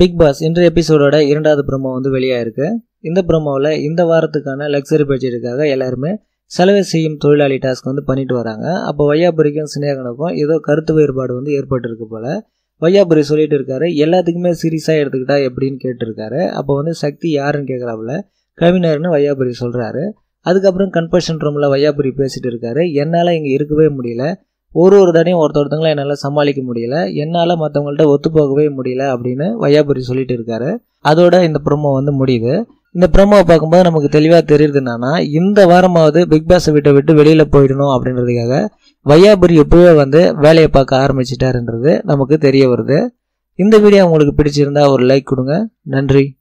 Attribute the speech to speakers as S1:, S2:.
S1: Big pass இன்றைய எபிசோடோட இரண்டாவது ப்ரொமோ வந்து வெளியாயிருக்கு. இந்த ப்ரொமோவில் இந்த வாரத்துக்கான லக்ஸரி பட்ஜெட்டுக்காக எல்லாருமே செலவு செய்யும் தொழிலாளி டாஸ்க் வந்து பண்ணிட்டு வராங்க. அப்போ வையாபுரிக்கும் சினேகனுக்கும் ஏதோ கருத்து வேறுபாடு வந்து ஏற்பட்டிருக்கு போல. வையாபுரி சொல்லிட்டு இருக்காரு எல்லாத்துக்குமே சீரியஸாக எடுத்துக்கிட்டா எப்படின்னு கேட்டிருக்காரு. அப்போ வந்து சக்தி யாருன்னு கேட்குறாப்புல கவிஞர்னு வையாபுரி சொல்கிறாரு அதுக்கப்புறம் கன்ஃபர்ஷன் ரூமில் வையாபுரி பேசிட்டு இருக்காரு. என்னால் இங்கே இருக்கவே முடியல. ஒரு ஒரு தடையும் ஒருத்த ஒருத்தங்களை என்னால் சமாளிக்க முடியல. என்னால் மற்றவங்கள்ட்ட ஒத்து போகவே முடியல அப்படின்னு வையாபுரி சொல்லிட்டு இருக்காரு. அதோட இந்த ப்ரொமோ வந்து முடியுது. இந்த ப்ரொமோவை பார்க்கும்போது நமக்கு தெளிவாக தெரியுது என்னன்னா இந்த வாரமாவது பிக் பாஸை விட்டு விட்டு வெளியில் போயிடணும் அப்படின்றதுக்காக வையாபுரி எப்பவே வந்து வேலையை பார்க்க ஆரம்பிச்சிட்டாருன்றது நமக்கு தெரிய வருது. இந்த வீடியோ உங்களுக்கு பிடிச்சிருந்தா ஒரு லைக் கொடுங்க. நன்றி.